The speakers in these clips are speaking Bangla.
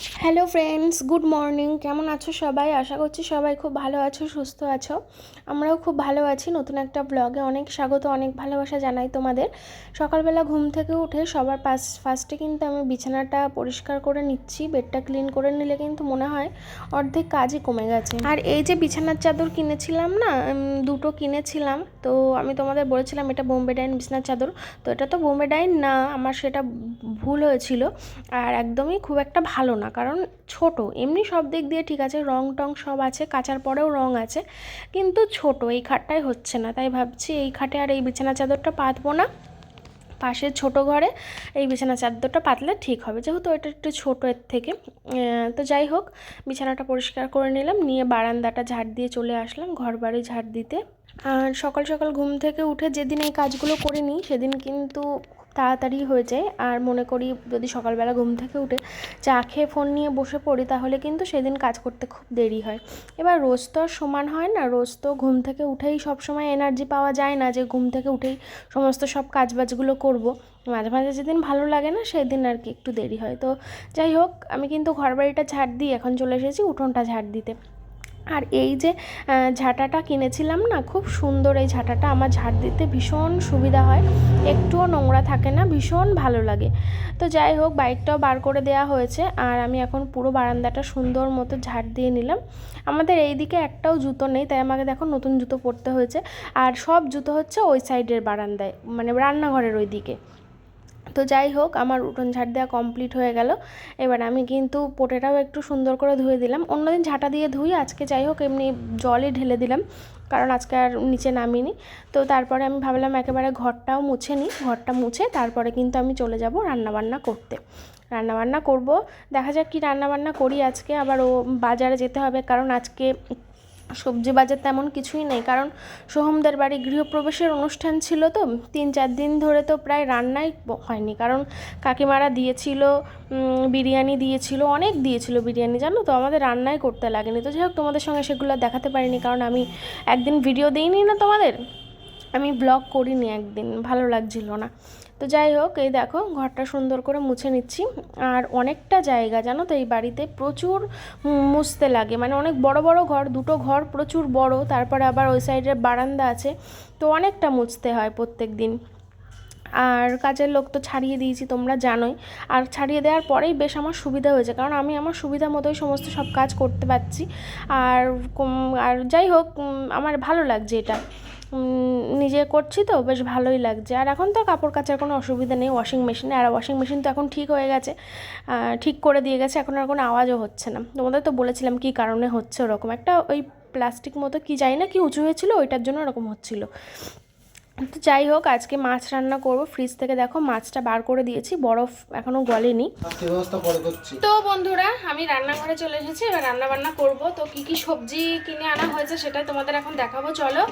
Watch. Hello friends good morning কেমন আছো সবাই? আশা করছি সবাই খুব ভালো আছো, সুস্থ আছো। আমরাও খুব ভালো আছি। নতুন একটা ব্লগে অনেক স্বাগত, অনেক ভালোবাসা জানাই তোমাদের। সকালবেলা ঘুম থেকে উঠে সবার পাস ফার্স্টে কিন্তু আমি বিছানাটা পরিষ্কার করে নিচ্ছি বেডটা ক্লিন করে নিলে কিন্তু মনে হয় অর্ধেক কাজই কমে গেছে। আর এই যে বিছানার চাদর কিনেছিলাম না দুটো কিনেছিলাম, তো আমি তোমাদের বলেছিলাম এটা বোম্বে ডাইন বিছানার চাদর। তো এটা তো বোম্বে ডাইন না, আমার সেটা ভুল হয়েছিল। আর একদমই খুব একটা ভালো না, কারণ ছোট, এমনি সব দিক দিয়ে ঠিক আছে, রং টং সব আছে, কাচার পরেও রং আছে, কিন্তু ছোট, এই খাটটাই হচ্ছে না। তাই ভাবছি এই খাটে আর এই বিছানা চাদরটা পাতবো না। পাশের ছোট ঘরে এই বিছানা চাদরটা পাতলে ঠিক হবে। যেহেতু এটা একটু ছোটো এর থেকে তো যাই হোক, বিছানাটা পরিষ্কার করে নিলাম, নিয়ে বারান্দাটা ঝাড় দিয়ে চলে আসলাম ঘর বাড়ি ঝাড় দিতে। আর সকাল সকাল ঘুম থেকে উঠে যেদিন এই কাজগুলো করিনি, সেদিন কিন্তু তাড়াতাড়ি হয়ে যায়। আর মনে করি যদি সকালবেলা ঘুম থেকে উঠে চা খেয়ে ফোন নিয়ে বসে পড়ি, তাহলে কিন্তু সেদিন কাজ করতে খুব দেরি হয়। এবার রোজ তো আর সমান হয় না, রোজ তো ঘুম থেকে উঠেই সব সময় এনার্জি পাওয়া যায় না যে ঘুম থেকে উঠেই সমস্ত সব কাজবাজগুলো করব। মাঝে মাঝে যেদিন ভালো লাগে না, সেদিন আর কি একটু দেরি হয়। তো যাই হোক, আমি কিন্তু ঘর বাড়িটা ঝাড় দিই, এখন চলে এসেছি উঠোনটা ঝাড় দিতে। আর এই যে ঝাঁটাটা কিনেছিলাম না, খুব সুন্দর এই ঝাঁটাটা। আমার ঝাড় দিতে ভীষণ সুবিধা হয়। একটুও নোংরা থাকে না, ভীষণ ভালো লাগে। তো যাই হোক, বাইকটাও বার করে দেওয়া হয়েছে। আর আমি এখন পুরো বারান্দাটা সুন্দর মতো ঝাড় দিয়ে নিলাম। আমাদের এই দিকে একটাও জুতো নেই, তাই আমাকে দেখো নতুন জুতো পরতে হয়েছে। আর সব জুতো হচ্ছে ওই সাইডের বারান্দায় মানে রান্নাঘরের ওই দিকে তো যাই হোক, আমার উঠোন ঝাড় দেওয়া কমপ্লিট হয়ে গেল। এবার আমি কিন্তু পোটেটাও একটু সুন্দর করে ধুয়ে দিলাম। অন্যদিন ঝাঁটা দিয়ে ধুই, আজকে যাই হোক এমনি জলই ঢেলে দিলাম, কারণ আজকে আর নিচে নামিনি। তো তারপরে আমি ভাবলাম একেবারে ঘরটাও মুছে নিই, ঘরটা মুছে তারপরে কিন্তু আমি চলে যাব রান্নাবান্না করতে। রান্নাবান্না করব, দেখা যাক কি রান্নাবান্না করি আজকে, আবার ও বাজারে যেতে হবে, কারণ আজকে সবজি বাজার তেমন কিছুই নেই, কারণ সোহমদের বাড়ি গৃহপ্রবেশের অনুষ্ঠান ছিল তো, তিন চার দিন ধরে তো প্রায় রান্নাই হয়নি। কারণ কাকিমারা দিয়েছিল বিরিয়ানি দিয়েছিল, অনেক দিয়েছিল বিরিয়ানি, জানো তো? আমাদের রান্নাই করতে লাগেনি। তো যাই হোক, তোমাদের সঙ্গে সেগুলো দেখাতে পারিনি, কারণ আমি একদিন ভিডিও দিইনি না তোমাদের? আমি ব্লগ করিনি একদিন, ভালো লাগছিল না। তো যাই হোক, এই দেখো ঘরটা সুন্দর করে মুছে নিচ্ছি। আর অনেকটা জায়গা, জানো তো, এই বাড়িতে প্রচুর মুছতে লাগে। মানে অনেক বড় বড় ঘর, দুটো ঘর প্রচুর বড়, তারপরে আবার ওই সাইডে বারান্দা আছে। তো অনেকটা মুছতে হয় প্রত্যেক দিন আর কাজের লোক তো ছাড়িয়ে দিয়েছি, তোমরা জানোই। আর ছাড়িয়ে দেওয়ার পরেই বেশ আমার সুবিধা হয়েছে, কারণ আমি আমার সুবিধা মতোই সমস্ত সব কাজ করতে পারছি। আর আর যাই হোক আমার ভালো লাগছে এটা। নিজে করছি তো, বেশ ভালোই লাগছে। আর এখন তো কাপড় কাচার কোনো অসুবিধা নেই ওয়াশিং মেশিনে আর ওয়াশিং মেশিন তো এখন ঠিক হয়ে গেছে ঠিক করে দিয়ে গেছে, এখন আর কোনো আওয়াজও হচ্ছে না। তোমাদের তো বলেছিলাম কি কারণে হচ্ছে ওরকম। একটা ওই প্লাস্টিক মতো কি জানি না কি উঁচু হয়েছিল, ওইটার জন্য ওরকম হচ্ছিল। তো যাই হোক আজকে মাছ রান্না করব। ফ্রিজ থেকে দেখো মাছটা বার করে দিয়েছি বরফ এখনও গলেনি। তো বন্ধুরা আমি রান্নাঘরে চলে এসেছি এবার রান্না বান্না করব। তো কি কি সবজি কিনে আনা হয়েছে সেটাই তোমাদের এখন দেখাবো চলো।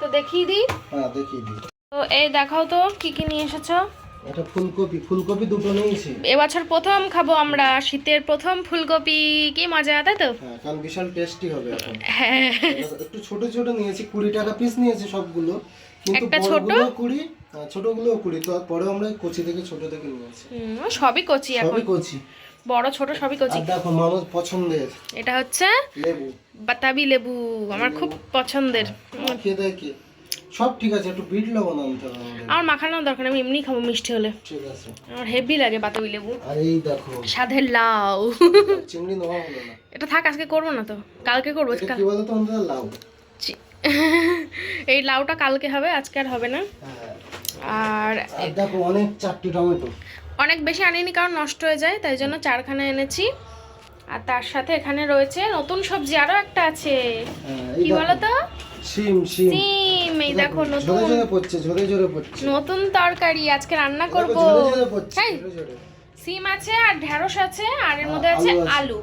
তো দেখিয়ে দিই। হ্যাঁ দেখিয়ে দিই। তো এই দেখাও তো কি কি নিয়ে এসেছ? এটা ফুলকপি ফুলকপি দুটো নিয়েছি। এবছর প্রথম খাব আমরা শীতের প্রথম ফুলকপি কি মজা তাই তো? হ্যাঁ কারণ বিশাল টেস্টি হবে এখন। হ্যাঁ। একটু ছোট ছোট নিয়েছি কুড়ি টাকা পিস নিয়েছি সবগুলো। একটা ছোট? কুড়ি হ্যাঁ, ছোটগুলোও কুড়ি তো পরে আমরা কচি থেকে ছোট থেকে নিয়েছি হুম, সবই কচি এখন। সবই কচি। বড় ছোট সবই কচি। দেখো মানুষ পছন্দের। এটা হচ্ছে লেবু। বাতাবি লেবু আমার খুব পছন্দের। খেয়ে দেখে। সব ঠিক আছে একটু বিট লবণ আনতে হবে। আমার মাখানোর দরকার আমি এমনি খাব মিষ্টি হলে। ঠিক আছে। আমার হেভি লাগে বাতাবি লেবু। আর এই দেখো। স্বাদের লাউ। চিংড়ি নেওয়া হলো না। এটা থাক আজকে করব না তো। কালকে করব কি বলতো আমাদের লাউ। এই লাউটা কালকে হবে আজকে আর হবে না। আর দেখো অনেক চারটি টমেটো। অনেক বেশি আনিনি কারণ নষ্ট হয়ে যায় তাই জন্য চারখানা এনেছি। আর তার সাথে এখানে রয়েছে নতুন সবজি আরও একটা আছে। হ্যাঁ, কি দেখো। বলো তো? শিম শিম। সিম এই দেখো ঝরে নতুন। ঝরে পড়ছে ঝরে ঝরে পড়ছে। নতুন তরকারি আজকে রান্না করব। দেখো, ঝরে ঝরে হ্যাঁ। ঝরে ঝরে। সিম আছে আর ঢেঁড়স আছে আর এর মধ্যে আছে আলু।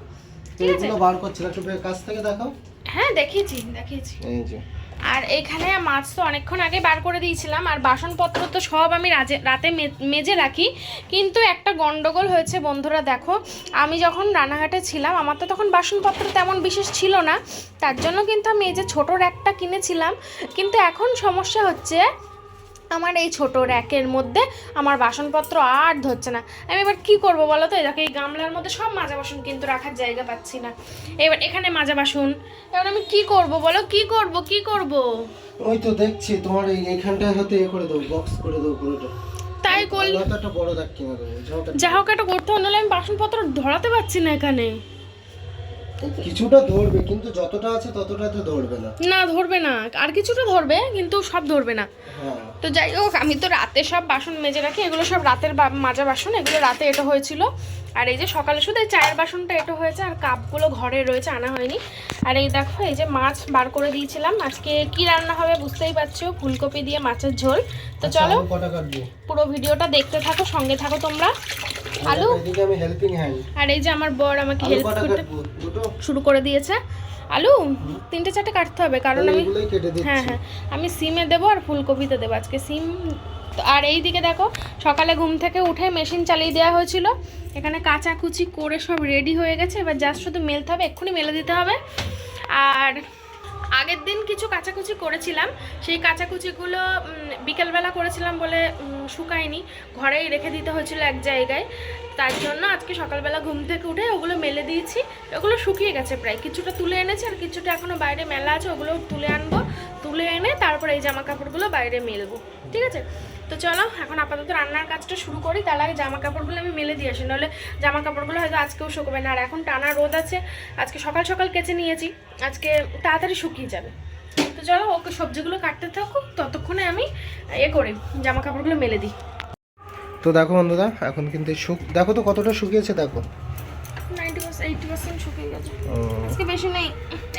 ঠিক আছে। বার করছে একটু কাছ থেকে দেখাও। হ্যাঁ দেখিয়েছি দেখিয়েছি এই যে। আর এখানে মাছ তো অনেকক্ষণ আগে বার করে দিয়েছিলাম আর বাসনপত্র তো সব আমি রাজে- রাতে মেজে রাখি। কিন্তু একটা গন্ডগোল হয়েছে বন্ধুরা দেখো। আমি যখন রানাঘাটে ছিলাম আমার তো তখন বাসনপত্র তেমন বিশেষ ছিল না। তার জন্য কিন্তু আমি এই যে ছোটো র্যাকটা কিনেছিলাম। কিন্তু এখন সমস্যা হচ্ছে আমার এই ছোট র্যাকের মধ্যে আমার বাসনপত্র আর ধরছে না। আমি এবার কি করব বলো তো? দেখো এই গামলার মধ্যে সব মাজা বাসন কিন্তু রাখার জায়গা পাচ্ছি না। এবার এখানে মাজা বাসন। এবার আমি কি করব বলো? কি করব? কি করব? ওই তো দেখছি তোমার এই এইখানটায় হয়তো এ করে দেবো বক্স করে দেবো পুরোটা। তাই করলে একটা বড় দাগ কিনে দেবো যা হোক একটা করতে হলে আমি বাসনপত্র ধরাতে পারছি না এখানে। কিছুটা ধরবে কিন্তু যতটা আছে ততটা তো ধরবে না। না ধরবে না। আর কিছুটা ধরবে কিন্তু সব ধরবে না। হ্যাঁ। তো যাই হোক আমি তো রাতে সব বাসন মেজে রাখি এগুলো সব রাতের বা- মাজা বাসন এগুলো রাতে এটা হয়েছিল। আর এই যে সকালে শুধু এই চায়ের বাসনটা এটা হয়েছে আর কাপগুলো ঘরে রয়েছে আনা হয়নি। আর এই দেখো এই যে মাছ বার করে দিয়েছিলাম। আজকে কি রান্না হবে বুঝতেই পারছ? ফুলকপি দিয়ে মাছের ঝোল। তো আচ্ছা, চলো আলু পুরো ভিডিওটা দেখতে থাকো সঙ্গে থাকো তোমরা। আলু? হেল্পিং হ্যান্ড আর এই যে আমার বর আমাকে আলু হেল্প করতে শুরু করে দিয়েছে। আলু তিনটে চারটে কাটতে হবে কারণ আমি হ্যাঁ হ্যাঁ। আমি সিমে দেবো আর ফুলকপিতে দেবো। আজকে সিম তো আর এই দিকে দেখো সকালে ঘুম থেকে উঠে মেশিন চালিয়ে দেওয়া হয়েছিল। এখানে কাচাকুচি করে সব রেডি হয়ে গেছে। এবার জাস্ট শুধু মেলতে হবে এক্ষুনি মেলে দিতে হবে। আর আগের দিন কিছু কাচাকুচি করেছিলাম। সেই কাচাকুচিগুলো বিকেলবেলা করেছিলাম বলে শুকায়নি। ঘরেই রেখে দিতে হয়েছিল এক জায়গায়। তার জন্য আজকে সকালবেলা ঘুম থেকে উঠে ওগুলো মেলে দিয়েছি। ওগুলো শুকিয়ে গেছে প্রায়। কিছুটা তুলে এনেছি আর কিছুটা এখনও বাইরে মেলা আছে ওগুলো তুলে আনব। তুলে এনে তারপরে এই জামা কাপড়গুলো বাইরে মেলবো। ঠিক আছে? তো চলো এখন আপাতত রান্নার কাজটা শুরু করি। তার আগে জামা কাপড়গুলো আমি মেলে দিয়ে আসি নাহলে জামা কাপড়গুলো হয়তো আজকেও শুকোবে না। আর এখন টানা রোদ আছে আজকে সকাল সকাল কেচে নিয়েছি আজকে তাড়াতাড়ি শুকিয়ে যাবে। তো চলো ওকে সবজিগুলো কাটতে থাকুক ততক্ষণে আমি এ করি জামা কাপড়গুলো মেলে দিই। তো দেখো বন্ধুরা এখন কিন্তু শুক দেখো তো কতটা শুকিয়েছে দেখো। নাইনটি পার্সেন্ট এইটি পার্সেন্ট শুকিয়ে গেছে। আজকে বেশি নেই।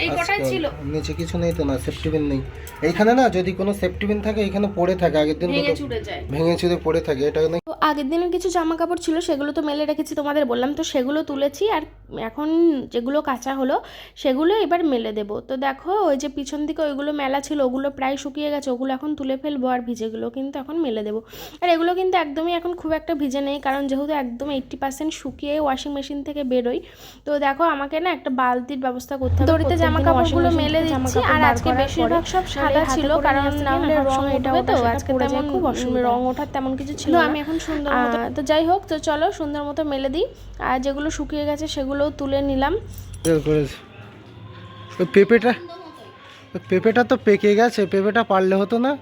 এই কটাই ছিল। নিচে কিছু নেই তো না সেফটি পিন নেই। এইখানে না যদি কোনো সেফটি পিন থাকে এখানে পড়ে থাকে আগের দিন ভেঙে তো চুড়ে যায়। ভেঙে চুরে পড়ে থাকে এটা তো আগের দিনের কিছু জামা কাপড় ছিল সেগুলো তো মেলে রেখেছি তোমাদের বললাম তো সেগুলো তুলেছি আর এখন যেগুলো কাঁচা হলো সেগুলো এবার মেলে দেব। তো দেখো ওই যে পিছন দিকে ওইগুলো মেলা ছিল ওগুলো প্রায় শুকিয়ে গেছে ওগুলো এখন তুলে ফেলব আর ভিজেগুলো কিন্তু এখন মেলে দেবো। আর এগুলো কিন্তু একদমই এখন খুব একটা ভিজে নেই কারণ যেহেতু একদম এইট্টি পার্সেন্ট শুকিয়ে ওয়াশিং মেশিন থেকে বেরোই তো দেখো আমাকে না একটা বালতির ব্যবস্থা করতে হবে। জামা কাপড়গুলো মেলে দিচ্ছি আর আজকে বেশিরভাগ সব সাদা ছিল কারণ না হলে রং এটা তো আজকে তেমন খুব রং ওঠার তেমন কিছু ছিল আমি এখন সুন্দর তো যাই হোক তো চলো সুন্দর মতো মেলে দিই। আর যেগুলো শুকিয়ে গেছে সেগুলোও তুলে নিলাম। পেঁপেটা ওই পেঁপেটা তো পেকে গেছে পেঁপেটা পারলে হতো না?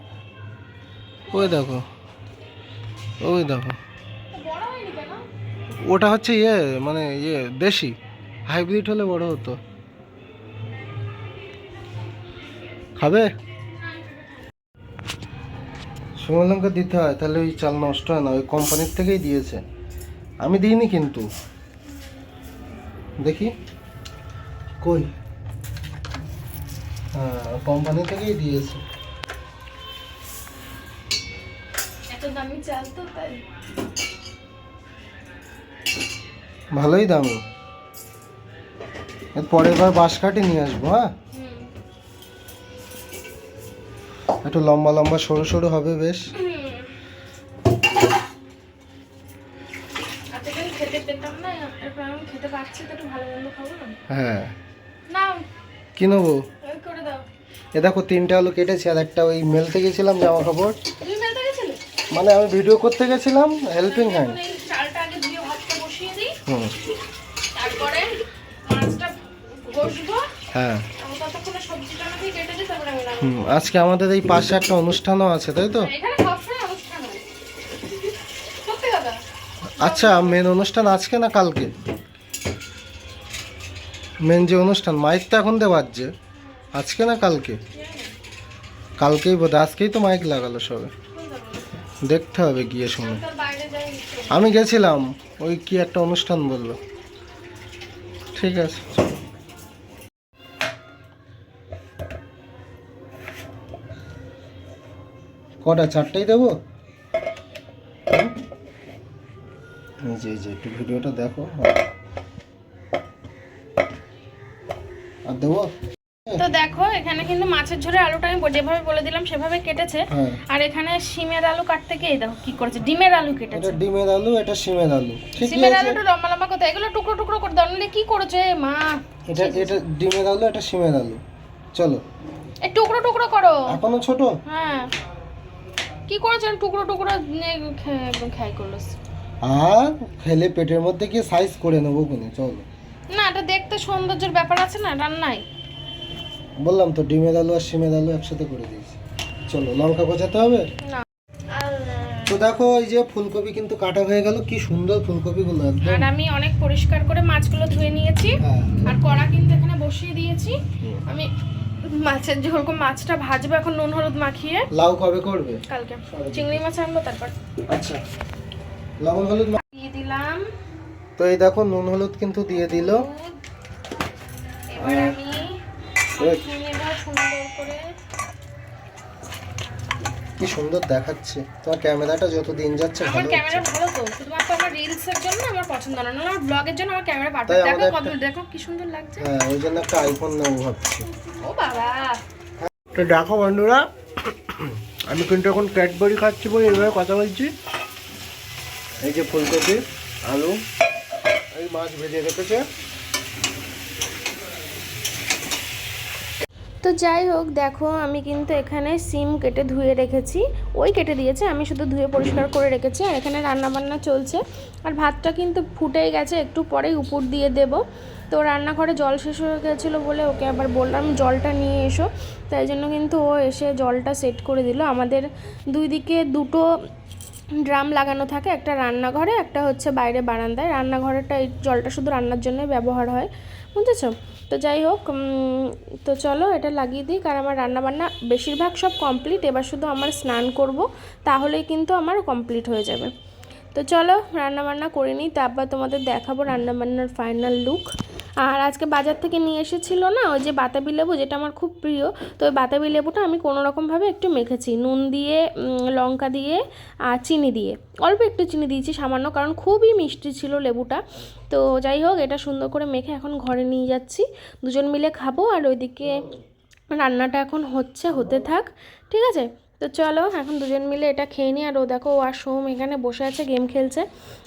ওই দেখো ওই দেখো। ওটা হচ্ছে ইয়ে মানে ইয়ে দেশি। হাইব্রিড হলে বড় হতো। খাবে? শুকনো লঙ্কা দিতে হয় তাহলে ওই চাল নষ্ট হয় না ওই কোম্পানির থেকেই দিয়েছে। আমি দিইনি কিন্তু। দেখি। কই? হ্যাঁ কোম্পানি থেকেই দিয়েছে। এত দামি চাল তো তাই। ভালোই দামি। পরের বার বাঁশ কাটি নিয়ে আসব হ্যাঁ? একটু লম্বা লম্বা সরু সরু হবে বেশ। হ্যাঁ। কি নেব? এ দেখো তিনটে আলু কেটেছি আর একটা ওই মেলতে গেছিলাম জামা কাপড়। মানে আমি ভিডিও করতে গেছিলাম হেল্পিং হ্যান্ড হুম। হ্যাঁ। হুম আজকে আমাদের এই পাশে একটা অনুষ্ঠানও আছে তাই তো? আচ্ছা মেন অনুষ্ঠান আজকে না কালকে? মেন যে অনুষ্ঠান মাইক তো এখন দিয়ে বাজছে। আজকে না কালকে? কালকেই বোধ আজকেই তো মাইক লাগালো সবে। দেখতে হবে গিয়ে শুনে। আমি গেছিলাম ওই কি একটা অনুষ্ঠান বলল। ঠিক আছে। কটা চারটেই দেবো? যে যে একটু ভিডিওটা দেখো। আর দেবো? তো দেখো এখানে কিন্তু মাছের ঝোলে আলুটা আমি যেভাবে বলে দিলাম সেভাবে কেটেছে। হ্যাঁ। আর এখানে শিমের আলু কাটতে গিয়ে দেখো কি করেছে ডিমের আলু কেটেছে। এটা ডিমের আলু এটা সিমের আলু। আছে? আলুটা লম্বা লম্বা কোথায় এগুলো টুকরো টুকরো করে দাও নাহলে কি করেছে মা? এটা এটা ডিমের আলু এটা সিমের আলু। চলো। এই টুকরো টুকরো করো। এখনও ছোট? হ্যাঁ। কি করেছেন? টুকরো টুকরো একদম খাই করল। আর খেলে পেটের মধ্যে গিয়ে সাইজ করে নেব কোনে চলো। না এটা দেখতে সৌন্দর্যের ব্যাপার আছে না রান্নায় বললাম তো ডিমের আলু আর সিমের আলু একসাথে করে দিয়েছি। চলো লঙ্কা কোচাতে হবে? না। তো দেখো এই যে ফুলকপি কিন্তু কাটা হয়ে গেল কি সুন্দর ফুলকপিগুলো একদম। আর আমি অনেক পরিষ্কার করে মাছগুলো ধুয়ে নিয়েছি হ্যাঁ। আর কড়া কিন্তু এখানে বসিয়ে দিয়েছি। আমি মাছের যেরকম মাছটা ভাজবো এখন নুন হলুদ মাখিয়ে লাউ কবে করবে? কালকে। চিংড়ি মাছ আনব তারপর। আচ্ছা। লবণ হলুদ মা- দিয়ে দিলাম। তো এই দেখো নুন হলুদ কিন্তু দিয়ে দিল। এবার আমি সুন্দর করে। কি সুন্দর দেখাচ্ছে। তোমার ক্যামেরাটা যত দিন যাচ্ছে ভালো হচ্ছে। ক্যামেরা ভালো তো শুধুমাত্র আমার রিলস এর জন্য আমার পছন্দ না না আমার ব্লগের জন্য আমার ক্যামেরা পারফেক্ট দেখো কত দেখো কি সুন্দর লাগছে। হ্যাঁ ওই জন্য একটা আইফোন নেব ভাবছি। ও বাবা। তো দেখো বন্ধুরা আমি কিন্তু এখন ক্যাডবেরি খাচ্ছি বলে এভাবে কথা বলছি। এই যে ফুলকপি আলু এই মাছ ভেজে রেখেছে। তো যাই হোক, দেখো আমি কিন্তু এখানে সিম কেটে ধুয়ে রেখেছি। ওই কেটে দিয়েছে, আমি শুধু ধুয়ে পরিষ্কার করে রেখেছি আর এখানে রান্নাবান্না চলছে। আর ভাতটা কিন্তু ফুটেই গেছে, একটু পরেই উপর দিয়ে দেব। তো রান্নাঘরে জল শেষ হয়ে গেছিল বলে ওকে আবার বললাম, জলটা নিয়ে এসো। তাই জন্য কিন্তু ও এসে জলটা সেট করে দিল। আমাদের দুই দিকে দুটো ড্রাম লাগানো থাকে, একটা রান্নাঘরে, একটা হচ্ছে বাইরে বারান্দায়। রান্নাঘরেটা এই জলটা শুধু রান্নার জন্যই ব্যবহার হয়, বুঝেছ? তো যাই হোক তো চলো এটা লাগিয়ে দিই, কারণ আমার রান্নাবান্না বেশিরভাগ সব কমপ্লিট এবার শুধু আমার স্নান করব, তাহলেই কিন্তু আমার কমপ্লিট হয়ে যাবে। তো চলো রান্নাবান্না করে নিই, তারপর তোমাদের দেখাবো রান্নাবান্নার ফাইনাল লুক আর আজকে বাজার থেকে নিয়ে এসেছিল না ওই যে বাতাবি লেবু, যেটা আমার খুব প্রিয়। তো ওই বাতাবি লেবুটা আমি কোনো রকমভাবে একটু মেখেছি। নুন দিয়ে লঙ্কা দিয়ে আর চিনি দিয়ে। অল্প একটু চিনি দিয়েছি সামান্য, কারণ খুবই মিষ্টি ছিল লেবুটা। তো যাই হোক, এটা সুন্দর করে মেখে এখন ঘরে নিয়ে যাচ্ছি। দুজন মিলে খাব আর ওইদিকে রান্নাটা এখন হচ্ছে, হতে থাক। ঠিক আছে? তো চলো এখন দুজন মিলে এটা খেয়ে নিই। আর ও দেখো ও আর সোম এখানে বসে আছে গেম খেলছে।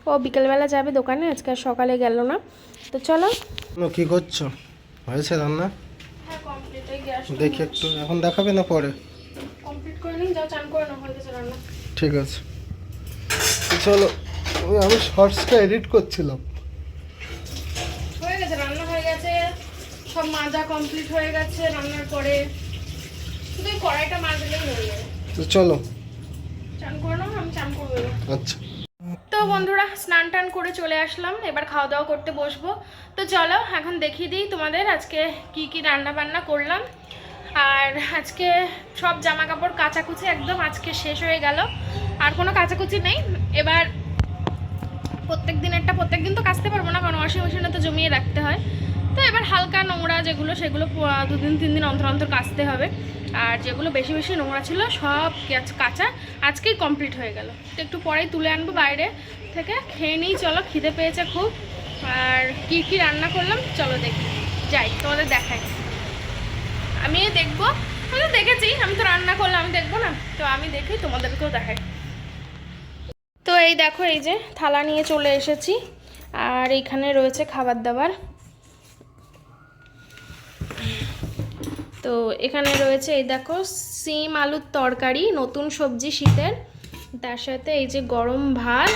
ও বিকেলবেলা যাবে দোকানে আজকে আর সকালে গেল না। তো চলো। কি করছ? হয়েছে রান্না? হ্যাঁ হয়ে দেখি একটু এখন দেখাবে না পরে? কমপ্লিট করে নিই যাও চান করে না হয়ে গেছে রান্না। ঠিক আছে। তো চলো ওই আমি শর্টসটা এডিট করছিলাম। হয়ে গেছে রান্না হয়ে গেছে। সব মাজা কমপ্লিট হয়ে গেছে রান্নার পরে। শুধু কড়াইটা মাজলেই হয়ে যাবে। তো চলো। আচ্ছা। তো বন্ধুরা স্নান টান করে চলে আসলাম। এবার খাওয়া দাওয়া করতে বসবো। তো চলো এখন দেখিয়ে দিই তোমাদের আজকে কি কি রান্না বান্না করলাম। আর আজকে সব জামা কাপড় কাচাকুচি একদম আজকে শেষ হয়ে গেল। আর কোনো কাচাকুচি নেই। এবার প্রত্যেক দিনেরটা প্রত্যেক দিন তো কাচতে পারব না কারণ ওয়াশিং মেশিনে তো জমিয়ে রাখতে হয়। তো এবার হালকা নোংরা যেগুলো, সেগুলো দুদিন, তিন দিন অন্তর অন্তর কাচতে হবে। আর যেগুলো বেশি বেশি নোংরা ছিল, সব কাচ- আজকেই কমপ্লিট হয়ে গেল। তো একটু পরেই তুলে আনব বাইরে থেকে। খেয়ে নিই, চলো, খিদে পেয়েছে খুব। আর কি কি রান্না করলাম? চলো দেখি। যাই, তোমাদের দেখাই। আমি দেখব। আমি দেখেছি, আমি তো রান্না করলাম, আমি দেখব না। তো আমি দেখি, তোমাদেরকেও দেখাই। তো এই দেখো, এই যে থালা নিয়ে চলে এসেছি। আর এইখানে রয়েছে খাবার দাবার। তো এখানে রয়েছে এই দেখো সিম আলুর তরকারি নতুন সবজি শীতের। তার সাথে এই যে গরম ভাত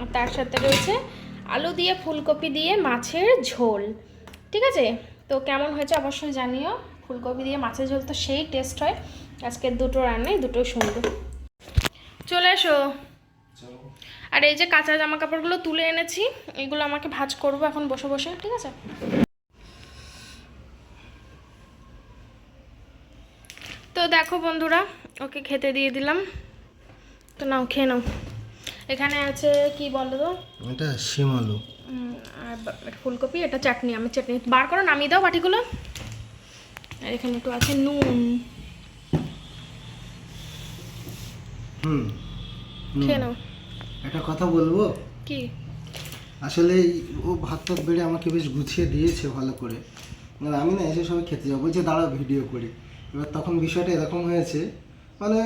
আর তার সাথে রয়েছে আলু দিয়ে ফুলকপি দিয়ে মাছের ঝোল। ঠিক আছে? তো কেমন হয়েছে অবশ্যই জানিও। ফুলকপি দিয়ে মাছের ঝোল তো সেই টেস্ট হয়। আজকের দুটো রান্নাই দুটোই সুন্দর চলে এসো। আর এই যে কাঁচা জামা কাপড়গুলো তুলে এনেছি এগুলো আমাকে ভাজ করব এখন বসে বসে ঠিক আছে? তো দেখো বন্ধুরা ওকে খেতে দিয়ে দিলাম। তো নাও খেয়ে নাও। এখানে আছে কি বলো তো? এটা শিম আলু। আর ফুলকপি এটা চাটনি আমি চাটনি। বার করো নামিয়ে দাও বাটিগুলো। আর এখানে একটু আছে নুন। হুম খেয়ে নাও। একটা কথা বলব? কি? আসলে ও ভাত টাত বেড়ে আমাকে বেশ গুছিয়ে দিয়েছে ভালো করে। মানে আমি না এসে সবাই খেতে যাব। বলছে দাঁড়া ভিডিও করি। এবার তখন বিষয়টা এরকম হয়েছে মানে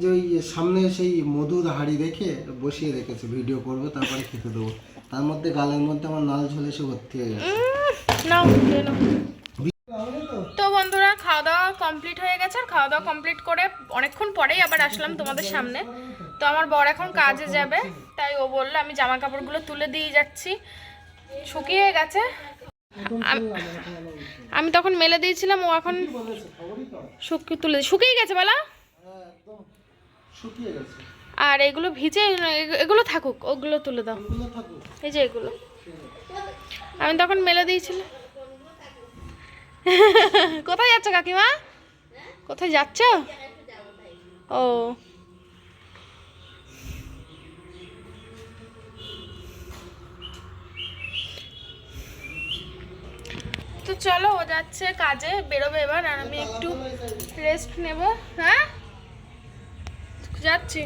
যে ওই সামনে সেই মধুর হাড়ি রেখে বসিয়ে রেখেছে ভিডিও করব, তারপরে খেতে দেবো। তার মধ্যে গালের মধ্যে আমার নাল ঝোলে এসে ভর্তি হয়ে গেছে। তো বন্ধুরা, খাওয়া দাওয়া কমপ্লিট হয়ে গেছে, আর খাওয়া দাওয়া কমপ্লিট করে অনেকক্ষণ পরেই আবার আসলাম তোমাদের সামনে। তো আমার বর এখন কাজে যাবে, তাই ও বলল আমি জামা কাপড়গুলো তুলে দিয়ে যাচ্ছি। শুকিয়ে গেছে। আম- তখন মেলে দিয়েছিলাম, ও এখন শুকিয়ে তুলে শুকিয়ে গেছে বলা? আর এগুলো ভিজে এগুলো থাকুক, ওগুলো তুলে দাও। এই যে এগুলো। আমি তখন মেলে দিয়েছিলাম। কোথায় যাচ্ছ কাকিমা? কোথায় যাচ্ছ? ও। তো চলো, ও যাচ্ছে কাজে, বেরোবে এবার, আর আমি একটু রেস্ট নেব। হ্যাঁ? যাচ্ছি।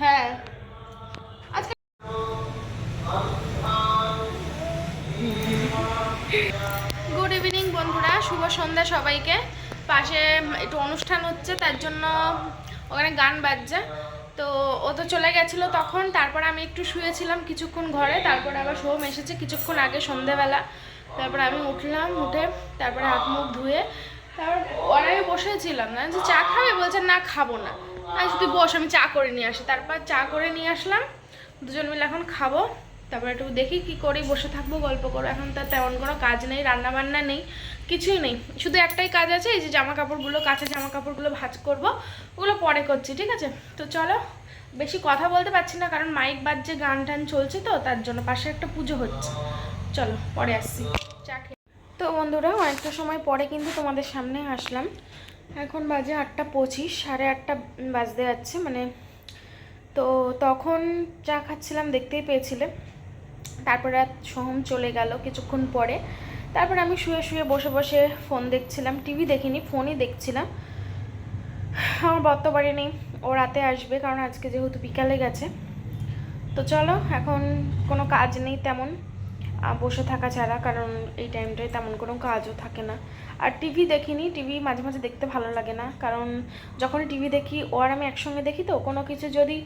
হ্যাঁ। গুড ইভিনিং বন্ধুরা। শুভ সন্ধ্যা সবাইকে। পাশে একটু অনুষ্ঠান হচ্ছে, তার জন্য ওখানে গান বাজছে। তো ও তো চলে গেছিল তখন, তারপর আমি একটু শুয়েছিলাম কিছুক্ষণ ঘরে, তারপর আবার সোম এসেছে কিছুক্ষণ আগে সন্ধেবেলা। তারপর আমি উঠলাম, উঠে তারপরে হাত মুখ ধুয়ে তারপর আমি বসেছিলাম না যে চা খাবে? বলছে, না, খাব না। আমি শুধু বস, আমি চা করে নিয়ে আসি। তারপর চা করে নিয়ে আসলাম, দুজন মিলে এখন খাব। তারপর একটু দেখি কি করি, বসে থাকব, গল্প করো এখন তো আর তেমন কোনো কাজ নেই রান্না বান্না নেই, কিছুই নেই। শুধু একটাই কাজ আছে, এই যে জামা কাপড়গুলো কাঁচা জামা কাপড়গুলো ভাজ করব, ওগুলো পরে করছি, ঠিক আছে? তো চলো, বেশি কথা বলতে পারছি না, কারণ মাইক বাজছে, গান টান চলছে তো, তার জন্য পাশে একটা পুজো হচ্ছে। চলো, পরে আসছি। তো বন্ধুরা, অনেকটা সময় পরে কিন্তু তোমাদের সামনে আসলাম। এখন বাজে আটটা পঁচিশ, সাড়ে আটটা বাজতে যাচ্ছে মানে তো তখন চা খাচ্ছিলাম, দেখতেই পেয়েছিলে। তারপরে সোহম চলে গেল কিছুক্ষণ পরে। তারপর আমি শুয়ে শুয়ে বসে বসে ফোন দেখছিলাম, টিভি দেখিনি, ফোনই দেখছিলাম। আমার বর্ত বাড়ি নেই, ও রাতে আসবে, কারণ আজকে যেহেতু বিকালে গেছে। তো চলো, এখন কোনো কাজ নেই তেমন। বসে থাকা ছাড়া, কারণ এই টাইমটায় তেমন কোনো কাজও থাকে না। আর টিভি দেখিনি টিভি মাঝে মাঝে দেখতে ভালো লাগে না, কারণ যখন টিভি দেখি, ও আর আমি একসঙ্গে দেখি তো, কোনো কিছু যদি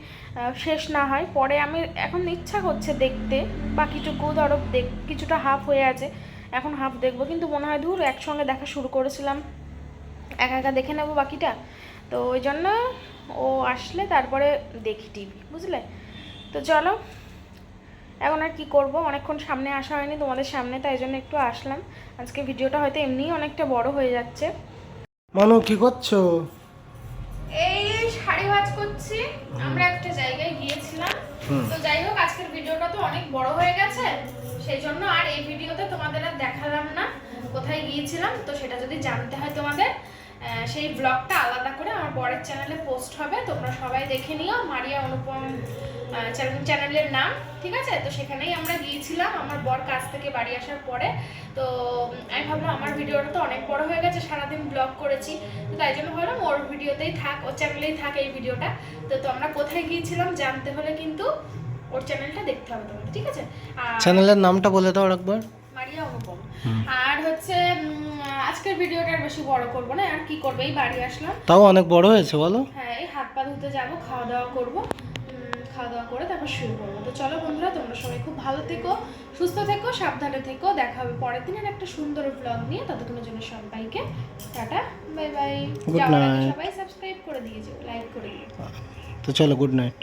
শেষ না হয়, পরে আমি এখন ইচ্ছা হচ্ছে দেখতে, বাকিটুকু ধরো দেখ, কিছুটা হাফ হয়ে আছে, এখন হাফ দেখব, কিন্তু মনে হয় ধুর একসঙ্গে দেখা শুরু করেছিলাম, একা একা দেখে নেব বাকিটা, তো ওই জন্য ও আসলে তারপরে দেখি টিভি বুঝলে? তো চলো এখন আর কি করব? অনেকক্ষণ সামনে আসা হয়নি তোমাদের সামনে তাই জন্য একটু আসলাম। আজকে ভিডিওটা হয়তো এমনিই অনেকটা বড় হয়ে যাচ্ছে। মানু কি করছ? এই শাড়ি ভাজ করছি। আমরা একটা জায়গায় গিয়েছিলাম। তো যাই হোক আজকের ভিডিওটা তো অনেক বড় হয়ে গেছে। সেই জন্য আর এই ভিডিওতে তোমাদের আর দেখালাম না। কোথায় গিয়েছিলাম তো সেটা যদি জানতে হয় তোমাদের সেই ব্লগটা আলাদা করে আমার বরের চ্যানেলে পোস্ট হবে। তোমরা সবাই দেখে নিও মারিয়া অনুপম চ্যানেলের নাম, ঠিক আছে? তো সেখানেই আমরা গিয়েছিলাম, আমার বর কাজ থেকে বাড়ি আসার পরে। তো আমি ভাবলাম আমার ভিডিওটা তো অনেক বড় হয়ে গেছে, সারাদিন ব্লগ করেছি। তো তাই জন্য ভাবলাম ওর ভিডিওতেই থাক, ওর চ্যানেলেই থাক এই ভিডিওটা। তো তো আমরা কোথায় গিয়েছিলাম জানতে হলে কিন্তু ওর চ্যানেলটা দেখতে হবে তোমাদের, ঠিক আছে? চ্যানেলের নামটা বলে দাও একবার মারিয়া অনুপম আর হচ্ছে আজকের ভিডিওটা আর বেশি বড় করব না আর কি করবে? এই বাড়ি আসলাম। তাও অনেক বড় হয়েছে বলো। হ্যাঁ এই হাত পা ধুতে যাব খাওয়া দাওয়া করব। খাওয়া দাওয়া করে তারপর শুয়ে পড়ব তো চলো বন্ধুরা তোমরা সবাই খুব ভালো থেকো সুস্থ থেকো সাবধানে থেকো। দেখা হবে পরের দিনের একটা সুন্দর ব্লগ নিয়ে। ততক্ষণের জন্য সবাইকে টাটা বাই বাই. সবাই সাবস্ক্রাইব করে দিয়েছ লাইক করে দিও তো চলো গুড নাইট